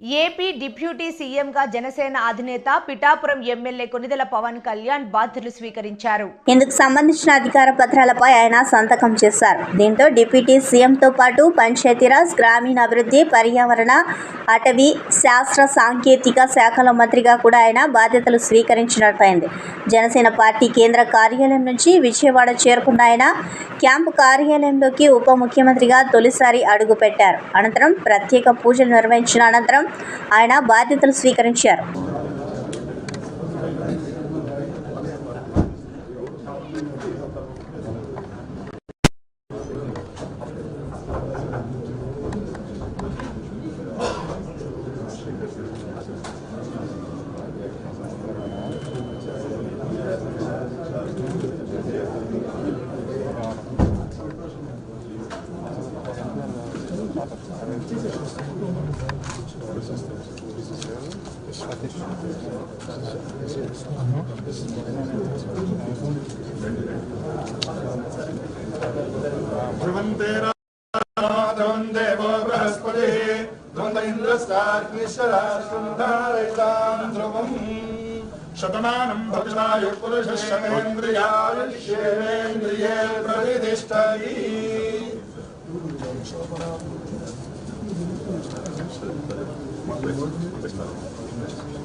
AP deputy సీఎంగా జనసేన అధినేత Pithapuram MLA Konidela Pawan Kalyan బాధ్యతలు స్వీకరించారు. ఇందుకు సంబంధించిన అధికార పత్రాలపై ఆయన సంతకం చేశారు. దీంతో డిప్యూటీ సీఎంతో పాటు పంచాయతీరాజ్ గ్రామీణాభివృద్ధి పర్యావరణ అటవీ శాస్త్ర సాంకేతిక శాఖల మంత్రిగా కూడా ఆయన బాధ్యతలు స్వీకరించినట్లయింది జనసేన పార్టీ కేంద్ర కార్యాలయం నుంచి విజయవాడ చేరుకున్న ఆయన క్యాంపు కార్యాలయంలోకి ఉప ముఖ్యమంత్రిగా తొలిసారి అడుగుపెట్టారు. అనంతరం ప్రత్యేక పూజలు నిర్వహించిన అనంతరం ఆయన బాధ్యతలు స్వీకరించారు ध्रुवन्ते ध्रुवन्ते वो बृहस्पतिः ध्रुवन्त इन्द्रस्ताग्निशराशुन्धारयितां ध्रुवम् शतमानं भक्षायुपुरुषः शमेन्द्रियायुष्येन्द्रिये प्रतिष्ठति Thank you. Testament